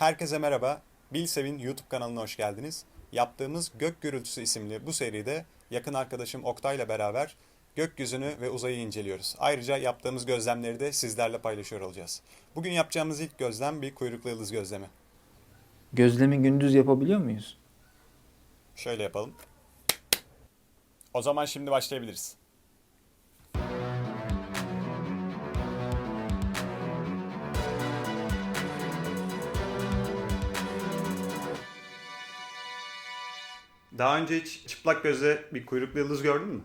Herkese merhaba. Bilsev'in YouTube kanalına hoş geldiniz. Yaptığımız Gök Gürültüsü isimli bu seride yakın arkadaşım Oktay'la beraber gökyüzünü ve uzayı inceliyoruz. Ayrıca yaptığımız gözlemleri de sizlerle paylaşıyor olacağız. Bugün yapacağımız ilk gözlem bir kuyruklu yıldız gözlemi. Gözlemi gündüz yapabiliyor muyuz? Şöyle yapalım. O zaman şimdi başlayabiliriz. Daha önce hiç çıplak gözle bir kuyruklu yıldız gördün mü?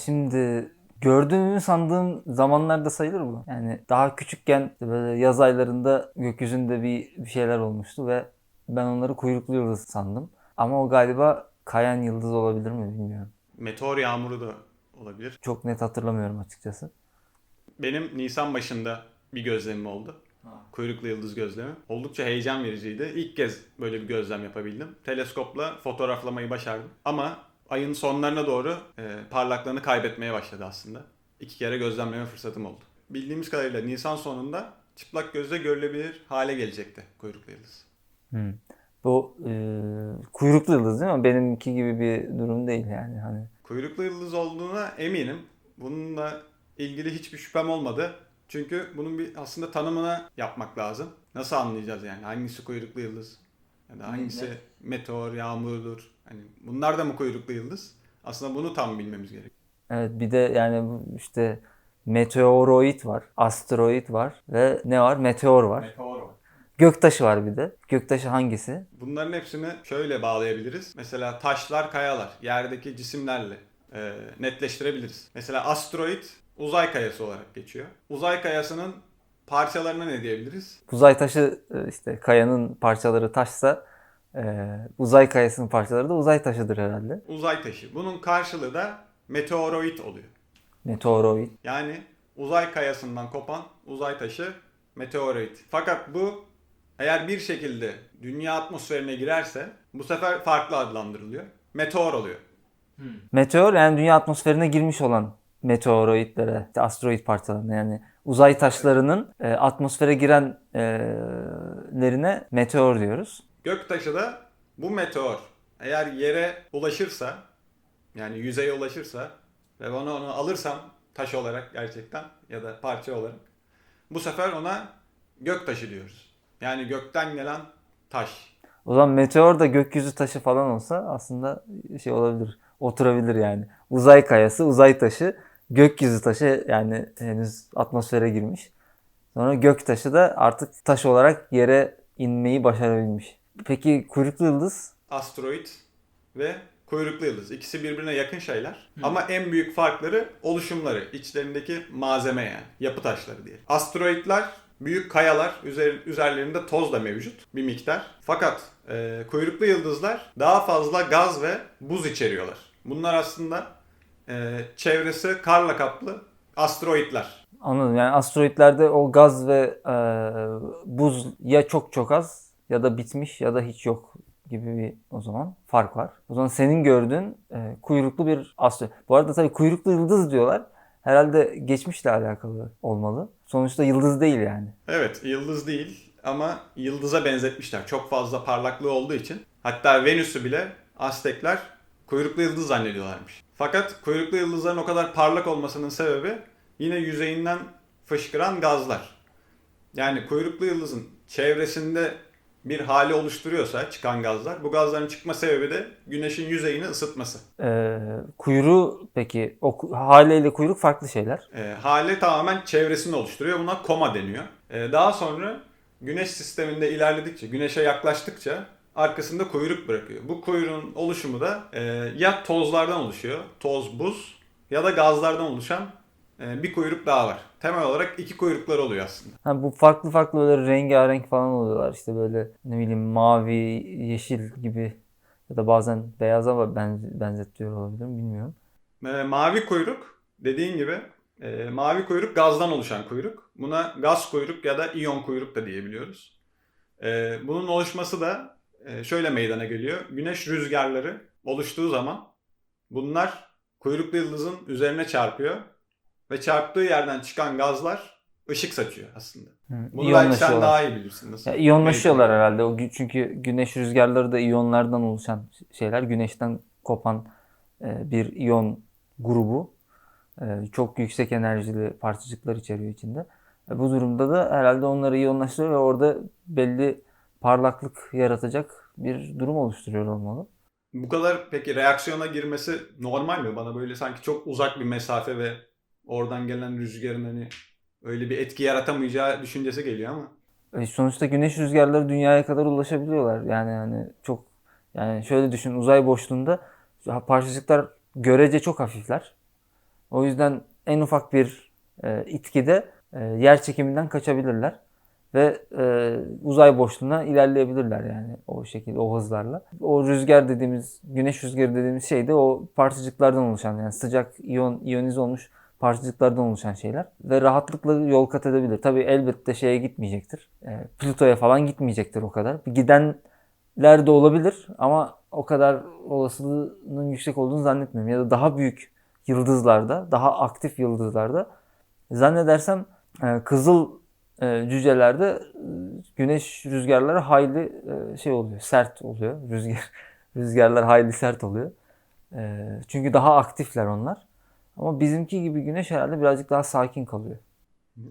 Şimdi gördüğümü sandığım zamanlarda sayılır bu. Yani daha küçükken böyle yaz aylarında gökyüzünde bir, bir şeyler olmuştu ve ben onları kuyruklu yıldız sandım. Ama o galiba kayan yıldız olabilir mi bilmiyorum. Meteor yağmuru da olabilir. Çok net hatırlamıyorum açıkçası. Benim Nisan başında bir gözlemim oldu. Kuyruklu yıldız gözlemi. Oldukça heyecan vericiydi. İlk kez böyle bir gözlem yapabildim. Teleskopla fotoğraflamayı başardım. Ama ayın sonlarına doğru e, parlaklığını kaybetmeye başladı aslında. İki kere gözlemleme fırsatım oldu. Bildiğimiz kadarıyla Nisan sonunda çıplak gözle görülebilir hale gelecekti kuyruklu yıldız. Hmm. Bu e, kuyruklu yıldız değil mi? Benimki gibi bir durum değil yani. Hani Kuyruklu yıldız olduğuna eminim. Bununla ilgili hiçbir şüphem olmadı. Çünkü bunun bir aslında tanımına yapmak lazım. Nasıl anlayacağız yani? Hangisi kuyruklu yıldız? Ya da hangisi Ne? meteor, yağmurdur? Hani bunlar da mı kuyruklu yıldız? Aslında bunu tam bilmemiz gerekiyor. evet bir de yani işte meteoroid var, asteroid var ve ne var? Meteor var. Meteor var. Göktaşı var bir de. Göktaşı hangisi? Bunların hepsini şöyle bağlayabiliriz. Mesela taşlar, kayalar, yerdeki cisimlerle e, netleştirebiliriz. Mesela asteroid uzay kayası olarak geçiyor. Uzay kayasının parçalarına ne diyebiliriz? Uzay taşı e, işte kayanın parçaları taşsa e, uzay kayasının parçaları da uzay taşıdır herhalde. Uzay taşı. Bunun karşılığı da meteoroid oluyor. Meteoroid. Yani uzay kayasından kopan uzay taşı meteoroid. Fakat bu eğer bir şekilde dünya atmosferine girerse bu sefer farklı adlandırılıyor. Meteor oluyor. Meteor yani dünya atmosferine girmiş olan meteoroidlere, işte asteroid parçalarına yani uzay taşlarının e, atmosfere girenlerine meteor diyoruz. Göktaşı da bu meteor eğer yere ulaşırsa yani yüzeye ulaşırsa ve onu onu alırsam taş olarak gerçekten ya da parça olarak bu sefer ona göktaşı diyoruz. Yani gökten gelen taş. O zaman meteor da gökyüzü taşı falan olsa aslında şey olabilir. Oturabilir yani. Uzay kayası, uzay taşı, gökyüzü taşı yani henüz atmosfere girmiş. Sonra gök taşı da artık taş olarak yere inmeyi başarabilmiş. Peki kuyruklu yıldız? asteroid ve kuyruklu yıldız. İkisi birbirine yakın şeyler. Ama en büyük farkları oluşumları. içlerindeki malzeme yani. Yapı taşları diye. Asteroidler büyük kayalar. Üzer, üzerlerinde toz da mevcut bir miktar. Fakat e, kuyruklu yıldızlar daha fazla gaz ve buz içeriyorlar. Bunlar aslında e, çevresi karla kaplı asteroidler. Anladım. Yani asteroidlerde o gaz ve e, buz ya çok çok az ya da bitmiş ya da hiç yok gibi bir o zaman fark var. O zaman senin gördüğün e, kuyruklu bir asteroid. Bu arada tabii kuyruklu yıldız diyorlar. Herhalde geçmişle alakalı olmalı. Sonuçta yıldız değil yani. Evet, yıldız değil ama yıldıza benzetmişler. Çok fazla parlaklığı olduğu için. Hatta Venüs'ü bile Aztekler kuyruklu yıldız zannediyorlarmış. Fakat kuyruklu yıldızların o kadar parlak olmasının sebebi yine yüzeyinden fışkıran gazlar. Yani kuyruklu yıldızın çevresinde bir hali oluşturuyorsa çıkan gazlar, bu gazların çıkma sebebi de güneşin yüzeyini ısıtması. E, kuyruğu peki o ku- haleyle kuyruk farklı şeyler. E, hale tamamen çevresini oluşturuyor. Buna koma deniyor. E, daha sonra güneş sisteminde ilerledikçe, güneşe yaklaştıkça arkasında kuyruk bırakıyor. Bu kuyruğun oluşumu da e, ya tozlardan oluşuyor, toz, buz ya da gazlardan oluşan e, bir kuyruk daha var. Temel olarak iki kuyruklar oluyor aslında. Ha, bu farklı farklı böyle rengarenk falan oluyorlar. İşte böyle ne bileyim mavi, yeşil gibi ya da bazen beyaza benzetiyor olabilirim bilmiyorum. E, mavi kuyruk dediğin gibi e, mavi kuyruk gazdan oluşan kuyruk. Buna gaz kuyruk ya da iyon kuyruk da diyebiliyoruz. E, bunun oluşması da şöyle meydana geliyor. Güneş rüzgarları oluştuğu zaman bunlar kuyruklu yıldızın üzerine çarpıyor ve çarptığı yerden çıkan gazlar ışık saçıyor aslında. Hı, Bunu belki sen daha iyi bilirsin. Nasıl? Ya, iyonlaşıyorlar herhalde. O çünkü güneş rüzgarları da iyonlardan oluşan şeyler. Güneşten kopan e, bir iyon grubu. E, çok yüksek enerjili parçacıklar içeriyor içinde. E, bu durumda da herhalde onları iyonlaştırıyor ve orada belli parlaklık yaratacak bir durum oluşturuyor olmalı. Bu kadar peki reaksiyona girmesi normal mi? Bana böyle sanki çok uzak bir mesafe ve oradan gelen rüzgarın hani öyle bir etki yaratamayacağı düşüncesi geliyor ama. E, sonuçta güneş rüzgarları dünyaya kadar ulaşabiliyorlar. Yani yani çok yani şöyle düşün uzay boşluğunda parçacıklar görece çok hafifler. O yüzden en ufak bir e, itkide e, yer çekiminden kaçabilirler ve e, uzay boşluğuna ilerleyebilirler yani o şekilde o hızlarla. O rüzgar dediğimiz güneş rüzgarı dediğimiz şey de o parçacıklardan oluşan yani sıcak iyon iyonize olmuş parçacıklardan oluşan şeyler ve rahatlıkla yol kat edebilir. Tabii elbette şeye gitmeyecektir. E, Plüto'ya falan gitmeyecektir o kadar. Gidenler de olabilir ama o kadar olasılığının yüksek olduğunu zannetmiyorum. Ya da daha büyük yıldızlarda, daha aktif yıldızlarda zannedersem e, kızıl e, cücelerde e, güneş rüzgarları hayli e, şey oluyor, sert oluyor. Rüzgar rüzgarlar hayli sert oluyor. E, çünkü daha aktifler onlar. Ama bizimki gibi güneş herhalde birazcık daha sakin kalıyor.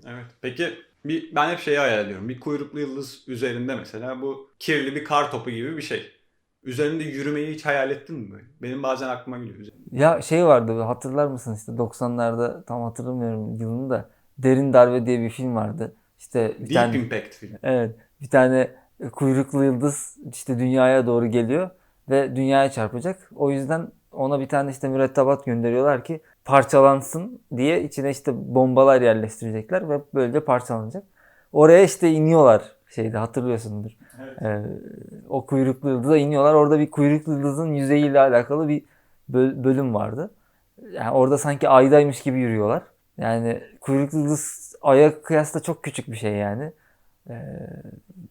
Evet. Peki bir, ben hep şeyi hayal ediyorum. Bir kuyruklu yıldız üzerinde mesela bu kirli bir kar topu gibi bir şey. Üzerinde yürümeyi hiç hayal ettin mi böyle? Benim bazen aklıma geliyor. üzerinde. Ya şey vardı hatırlar mısın işte 90'larda tam hatırlamıyorum yılını da Derin Darbe diye bir film vardı. İşte bir Deep tane Impact film. evet bir tane kuyruklu yıldız işte dünyaya doğru geliyor ve dünyaya çarpacak. O yüzden ona bir tane işte mürettebat gönderiyorlar ki parçalansın diye içine işte bombalar yerleştirecekler ve böylece parçalanacak. Oraya işte iniyorlar şeyde hatırlıyorsundur. Evet. Ee, o kuyruklu yıldıza iniyorlar. Orada bir kuyruklu yıldızın yüzeyiyle alakalı bir böl- bölüm vardı. Yani orada sanki aydaymış gibi yürüyorlar. Yani kuyruklu yıldız aya kıyasla çok küçük bir şey yani. Ee,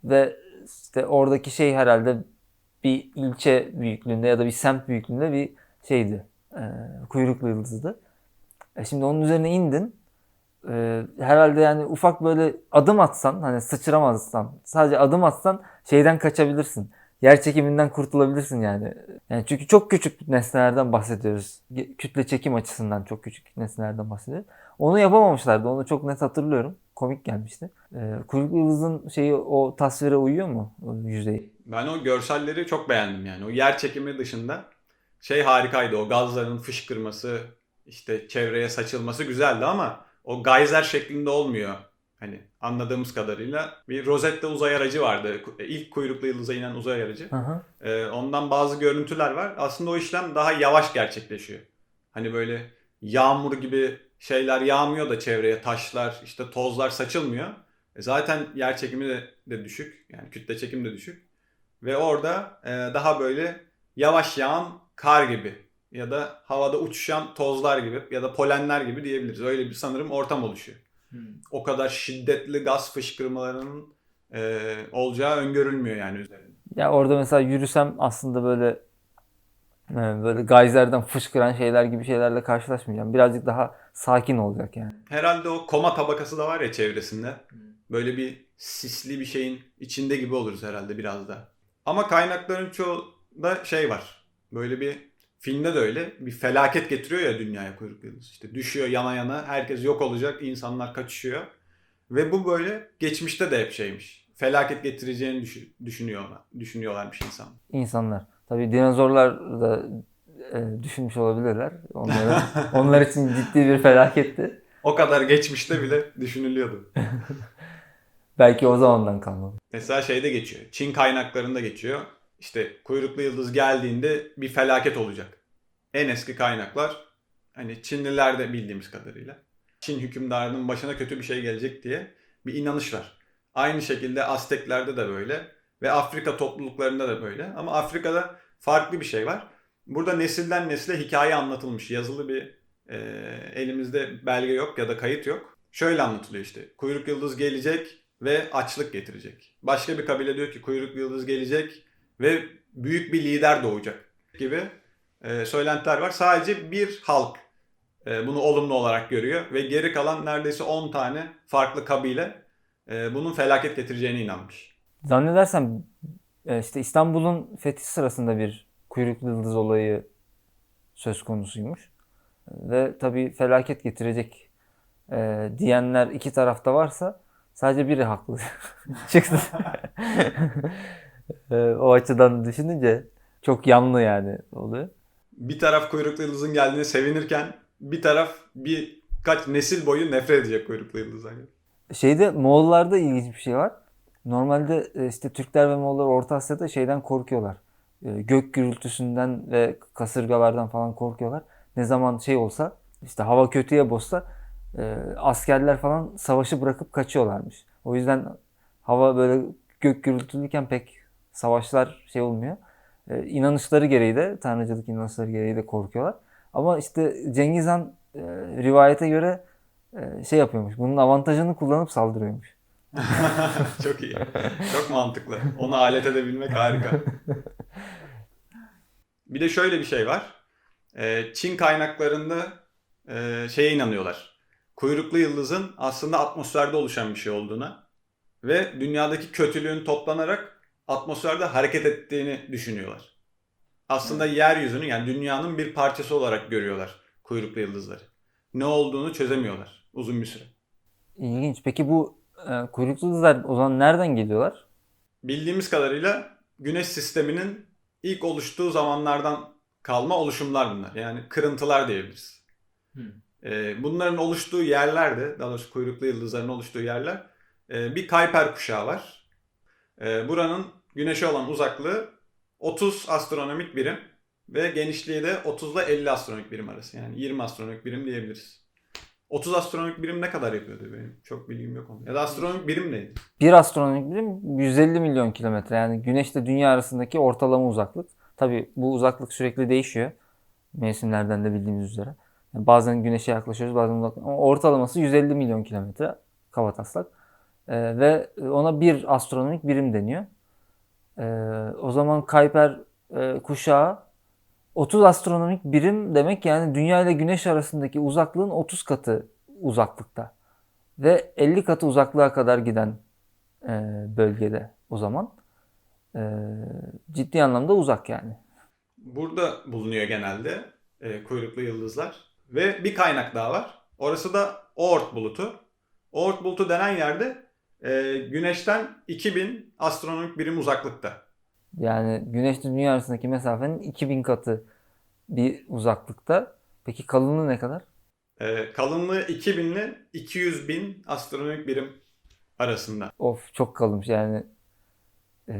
ve işte oradaki şey herhalde bir ilçe büyüklüğünde ya da bir semt büyüklüğünde bir şeydi. Ee, kuyruklu yıldızdı. E şimdi onun üzerine indin. Ee, herhalde yani ufak böyle adım atsan hani sıçramazsan sadece adım atsan şeyden kaçabilirsin. Yer çekiminden kurtulabilirsin yani. Yani çünkü çok küçük nesnelerden bahsediyoruz. Kütle çekim açısından çok küçük nesnelerden bahsediyoruz. Onu yapamamışlardı. Onu çok net hatırlıyorum. Komik gelmişti. Ee, kuyruklu yıldızın şeyi o tasvire uyuyor mu? O yüzeyi. Ben o görselleri çok beğendim yani. O yer çekimi dışında şey harikaydı. O gazların fışkırması, işte çevreye saçılması güzeldi ama o geyser şeklinde olmuyor. Hani anladığımız kadarıyla bir Rosetta uzay aracı vardı. Ku- İlk kuyruklu yıldıza inen uzay aracı. Hı. Ee, ondan bazı görüntüler var. Aslında o işlem daha yavaş gerçekleşiyor. Hani böyle yağmur gibi şeyler yağmıyor da çevreye taşlar, işte tozlar saçılmıyor. E zaten yer çekimi de, de düşük. Yani kütle çekim de düşük. Ve orada e, daha böyle yavaş yağan kar gibi ya da havada uçuşan tozlar gibi ya da polenler gibi diyebiliriz. Öyle bir sanırım ortam oluşuyor. O kadar şiddetli gaz fışkırmalarının e, olacağı öngörülmüyor yani üzerinde. Ya orada mesela yürüsem aslında böyle e, böyle gayzerden fışkıran şeyler gibi şeylerle karşılaşmayacağım. Birazcık daha sakin olacak yani. Herhalde o koma tabakası da var ya çevresinde. Böyle bir sisli bir şeyin içinde gibi oluruz herhalde biraz da. Ama kaynakların çoğu da şey var. Böyle bir filmde de öyle. Bir felaket getiriyor ya dünyaya kuyruklu yıldız. İşte düşüyor yana yana. Herkes yok olacak. insanlar kaçışıyor. Ve bu böyle geçmişte de hep şeymiş. Felaket getireceğini düşün, düşünüyorlar, düşünüyorlarmış insan. İnsanlar. Tabii dinozorlar da e, düşünmüş olabilirler. Onları, onlar için ciddi bir felaketti. O kadar geçmişte bile düşünülüyordu. Belki o zamandan kalmadı. Mesela şeyde geçiyor. Çin kaynaklarında geçiyor. İşte kuyruklu yıldız geldiğinde bir felaket olacak. En eski kaynaklar hani Çinlilerde bildiğimiz kadarıyla. Çin hükümdarının başına kötü bir şey gelecek diye bir inanış var. Aynı şekilde Azteklerde de böyle ve Afrika topluluklarında da böyle. Ama Afrika'da farklı bir şey var. Burada nesilden nesile hikaye anlatılmış. Yazılı bir e, elimizde belge yok ya da kayıt yok. Şöyle anlatılıyor işte. Kuyruk yıldız gelecek ve açlık getirecek. Başka bir kabile diyor ki kuyruk yıldız gelecek ve büyük bir lider doğacak gibi e, söylentiler var. Sadece bir halk e, bunu olumlu olarak görüyor ve geri kalan neredeyse 10 tane farklı kabile e, bunun felaket getireceğine inanmış. Zannedersem e, işte İstanbul'un fethi sırasında bir kuyruklu yıldız olayı söz konusuymuş. Ve tabii felaket getirecek e, diyenler iki tarafta varsa sadece biri haklı çıktı. E, o açıdan düşününce çok yanlı yani oluyor. Bir taraf kuyruklu yıldızın geldiğine sevinirken bir taraf birkaç nesil boyu nefret edecek kuyruklu yıldızdan. Şeyde Moğollarda ilginç bir şey var. Normalde e, işte Türkler ve Moğollar Orta Asya'da şeyden korkuyorlar. E, Gök gürültüsünden ve kasırgalardan falan korkuyorlar. Ne zaman şey olsa işte hava kötüye bozsa e, askerler falan savaşı bırakıp kaçıyorlarmış. O yüzden hava böyle gök gürültülüyken pek savaşlar şey olmuyor. E, inanışları gereği de tanrıcılık inanışları gereği de korkuyorlar. Ama işte Cengiz Han e, rivayete göre e, şey yapıyormuş. Bunun avantajını kullanıp saldırıyormuş. Çok iyi. Çok mantıklı. Onu alet edebilmek harika. Bir de şöyle bir şey var. Ee, Çin kaynaklarında e, şeye inanıyorlar. Kuyruklu yıldızın aslında atmosferde oluşan bir şey olduğuna ve dünyadaki kötülüğün toplanarak atmosferde hareket ettiğini düşünüyorlar. Aslında yeryüzünün yani dünyanın bir parçası olarak görüyorlar kuyruklu yıldızları. Ne olduğunu çözemiyorlar uzun bir süre. İlginç. Peki bu e, kuyruklu yıldızlar o zaman nereden geliyorlar? Bildiğimiz kadarıyla Güneş sisteminin ilk oluştuğu zamanlardan kalma oluşumlar bunlar. Yani kırıntılar diyebiliriz. Ee, bunların oluştuğu yerlerde, daha doğrusu kuyruklu yıldızların oluştuğu yerler, e, bir Kuiper kuşağı var. Ee, buranın Güneş'e olan uzaklığı 30 astronomik birim ve genişliği de 30 ile 50 astronomik birim arası. Yani 20 astronomik birim diyebiliriz. 30 astronomik birim ne kadar yapıyordu benim? Çok bilgim yok onun. Ya da astronomik birim neydi? Bir astronomik birim 150 milyon kilometre. Yani Güneşle Dünya arasındaki ortalama uzaklık. Tabii bu uzaklık sürekli değişiyor. Mevsimlerden de bildiğimiz üzere. Yani bazen Güneş'e yaklaşıyoruz bazen uzak. Ama ortalaması 150 milyon kilometre kabataslak. Ee, ve ona bir astronomik birim deniyor. Ee, o zaman Kuiper e, kuşağı 30 astronomik birim demek yani Dünya ile Güneş arasındaki uzaklığın 30 katı uzaklıkta. Ve 50 katı uzaklığa kadar giden e, bölgede o zaman. E, ciddi anlamda uzak yani. Burada bulunuyor genelde e, kuyruklu yıldızlar. Ve bir kaynak daha var. Orası da Oort bulutu. Oort bulutu denen yerde e, Güneş'ten 2000 astronomik birim uzaklıkta. Yani Güneş Dünya arasındaki mesafenin 2000 katı bir uzaklıkta. Peki kalınlığı ne kadar? E, kalınlığı 2000 ile 200 bin astronomik birim arasında. Of çok kalınmış yani. E,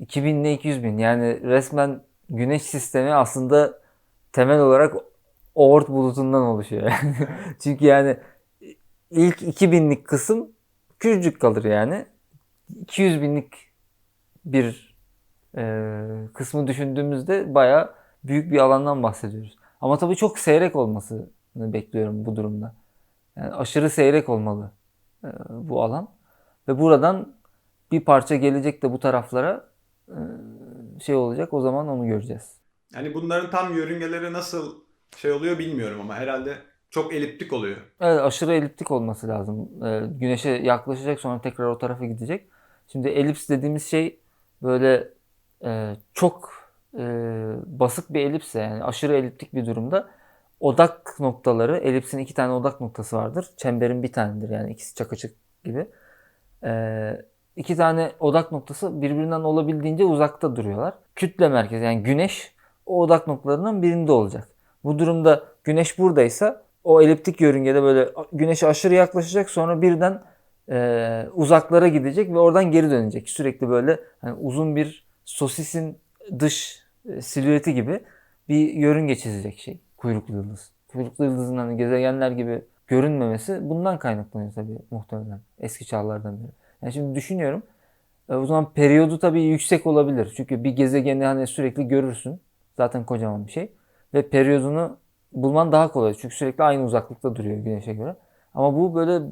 2000 ile 200 bin yani resmen Güneş sistemi aslında temel olarak Oort bulutundan oluşuyor. Yani. Çünkü yani ilk 2000'lik kısım küçücük kalır yani. 200 binlik bir e, kısmı düşündüğümüzde bayağı büyük bir alandan bahsediyoruz. Ama tabii çok seyrek olmasını bekliyorum bu durumda. Yani aşırı seyrek olmalı e, bu alan. Ve buradan bir parça gelecek de bu taraflara e, şey olacak. O zaman onu göreceğiz. Yani bunların tam yörüngeleri nasıl şey oluyor bilmiyorum ama herhalde çok eliptik oluyor. Evet aşırı eliptik olması lazım. Ee, güneşe yaklaşacak sonra tekrar o tarafa gidecek. Şimdi elips dediğimiz şey böyle e, çok e, basık bir elipse yani aşırı eliptik bir durumda odak noktaları elipsin iki tane odak noktası vardır. Çemberin bir tanedir yani ikisi çakıcık gibi. Ee, iki tane odak noktası birbirinden olabildiğince uzakta duruyorlar. Kütle merkezi yani güneş o odak noktalarından birinde olacak. Bu durumda güneş buradaysa o eliptik yörüngede böyle güneşe aşırı yaklaşacak sonra birden e, uzaklara gidecek ve oradan geri dönecek. Sürekli böyle hani uzun bir sosisin dış e, silüeti gibi bir yörünge çizecek şey kuyruklu yıldız. Kuyruklu yıldızın hani gezegenler gibi görünmemesi bundan kaynaklanıyor tabii muhtemelen eski çağlardan beri. Yani şimdi düşünüyorum e, o zaman periyodu tabii yüksek olabilir. Çünkü bir gezegeni hani sürekli görürsün. Zaten kocaman bir şey. Ve periyodunu bulman daha kolay. Çünkü sürekli aynı uzaklıkta duruyor güneşe göre. Ama bu böyle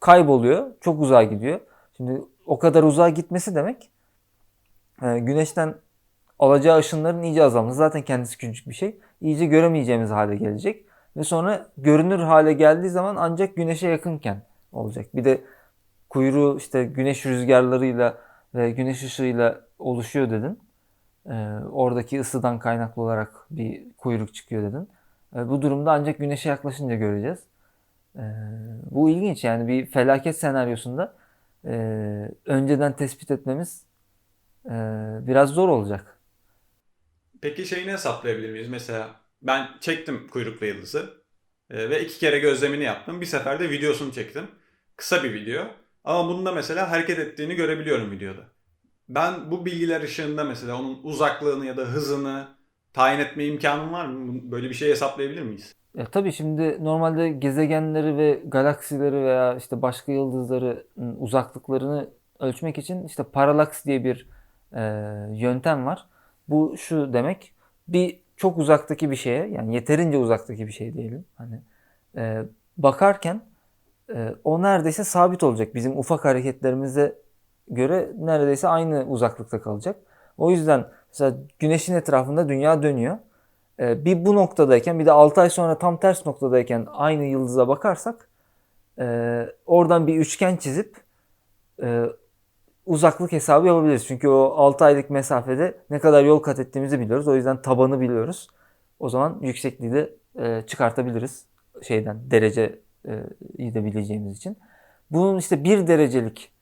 kayboluyor. Çok uzağa gidiyor. Şimdi o kadar uzağa gitmesi demek e, güneşten alacağı ışınların iyice azalması. Zaten kendisi küçük bir şey. İyice göremeyeceğimiz hale gelecek. ve sonra görünür hale geldiği zaman ancak güneşe yakınken olacak. Bir de kuyruğu işte güneş rüzgarlarıyla ve güneş ışığıyla oluşuyor dedin. Ee, oradaki ısıdan kaynaklı olarak bir kuyruk çıkıyor dedin. Ee, bu durumda ancak güneşe yaklaşınca göreceğiz. Ee, bu ilginç yani bir felaket senaryosunda e, önceden tespit etmemiz e, biraz zor olacak. Peki şeyini hesaplayabilir miyiz? Mesela ben çektim kuyruklu yıldızı e, ve iki kere gözlemini yaptım. Bir seferde videosunu çektim. Kısa bir video. Ama bunda mesela hareket ettiğini görebiliyorum videoda. Ben bu bilgiler ışığında mesela onun uzaklığını ya da hızını tayin etme imkanım var mı? Böyle bir şey hesaplayabilir miyiz? Ya tabii şimdi normalde gezegenleri ve galaksileri veya işte başka yıldızları ın, uzaklıklarını ölçmek için işte paralaks diye bir e, yöntem var. Bu şu demek bir çok uzaktaki bir şeye yani yeterince uzaktaki bir şey diyelim. Hani e, bakarken e, o neredeyse sabit olacak. Bizim ufak hareketlerimize göre neredeyse aynı uzaklıkta kalacak. O yüzden mesela güneşin etrafında dünya dönüyor. Ee, bir bu noktadayken bir de 6 ay sonra tam ters noktadayken aynı yıldıza bakarsak e, oradan bir üçgen çizip e, uzaklık hesabı yapabiliriz. Çünkü o 6 aylık mesafede ne kadar yol kat ettiğimizi biliyoruz. O yüzden tabanı biliyoruz. O zaman yüksekliği de e, çıkartabiliriz şeyden derece e, için. Bunun işte bir derecelik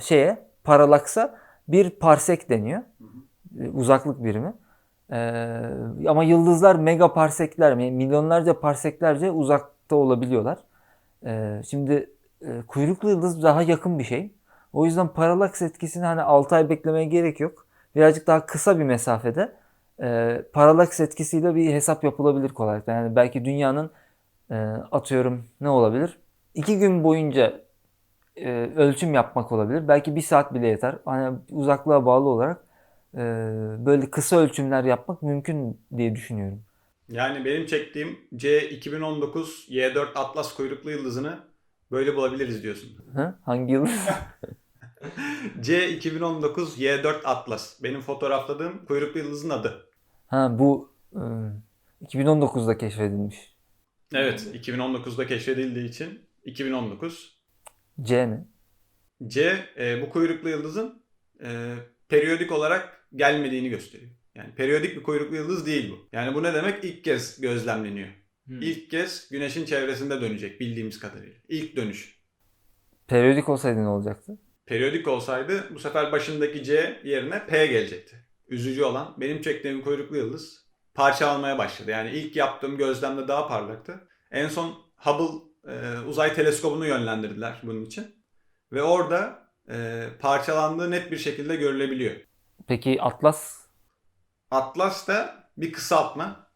şeye paralaksa bir parsek deniyor. E, uzaklık birimi. Ee, ama yıldızlar mega parsekler, mi- milyonlarca parseklerce uzakta olabiliyorlar. Ee, şimdi e, kuyruklu yıldız daha yakın bir şey. O yüzden paralaks etkisini hani 6 ay beklemeye gerek yok. Birazcık daha kısa bir mesafede e, paralaks etkisiyle bir hesap yapılabilir kolaylıkla. Yani belki dünyanın e, atıyorum ne olabilir? 2 gün boyunca e, ölçüm yapmak olabilir. Belki bir saat bile yeter. Hani uzaklığa bağlı olarak e, böyle kısa ölçümler yapmak mümkün diye düşünüyorum. Yani benim çektiğim C2019 Y4 Atlas kuyruklu yıldızını böyle bulabiliriz diyorsun. Hı? Hangi yıl? C2019 Y4 Atlas. Benim fotoğrafladığım kuyruklu yıldızın adı. ha bu e, 2019'da keşfedilmiş. Evet, 2019'da keşfedildiği için 2019. C mi? C e, bu kuyruklu yıldızın e, periyodik olarak gelmediğini gösteriyor. Yani periyodik bir kuyruklu yıldız değil bu. Yani bu ne demek? İlk kez gözlemleniyor. İlk kez güneşin çevresinde dönecek bildiğimiz kadarıyla. İlk dönüş. Periyodik olsaydı ne olacaktı? Periyodik olsaydı bu sefer başındaki C yerine P gelecekti. Üzücü olan benim çektiğim kuyruklu yıldız parçalanmaya başladı. Yani ilk yaptığım gözlemde daha parlaktı. En son Hubble e, uzay teleskobunu yönlendirdiler bunun için. Ve orada e, parçalandığı net bir şekilde görülebiliyor. Peki Atlas? Atlas da bir kısaltma.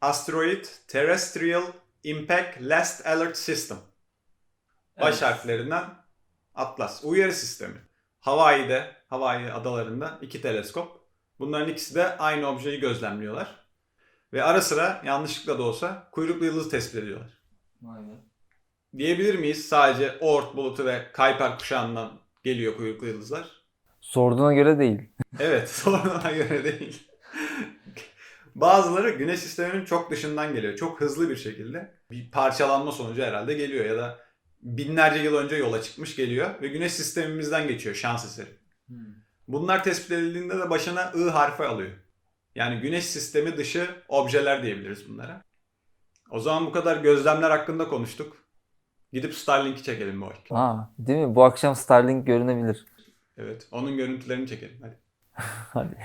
Asteroid Terrestrial Impact Last Alert System. Baş Evet. harflerinden Atlas. Uyarı sistemi. Hawaii'de, Hawaii adalarında iki teleskop. Bunların ikisi de aynı objeyi gözlemliyorlar. Ve ara sıra yanlışlıkla da olsa kuyruklu yıldız tespit ediyorlar. Diyebilir miyiz sadece Oort bulutu ve Kuiper kuşağından geliyor kuyruklu yıldızlar? Sorduğuna göre değil. Evet, soruna göre değil. Bazıları güneş sisteminin çok dışından geliyor. Çok hızlı bir şekilde. Bir parçalanma sonucu herhalde geliyor ya da binlerce yıl önce yola çıkmış geliyor ve güneş sistemimizden geçiyor şans eseri. Bunlar tespit edildiğinde de başına I harfi alıyor. Yani güneş sistemi dışı objeler diyebiliriz bunlara. O zaman bu kadar gözlemler hakkında konuştuk. Gidip Starlink'i çekelim bu akşam. Ha, değil mi? Bu akşam Starlink görünebilir. Evet, onun görüntülerini çekelim. Hadi. Hadi.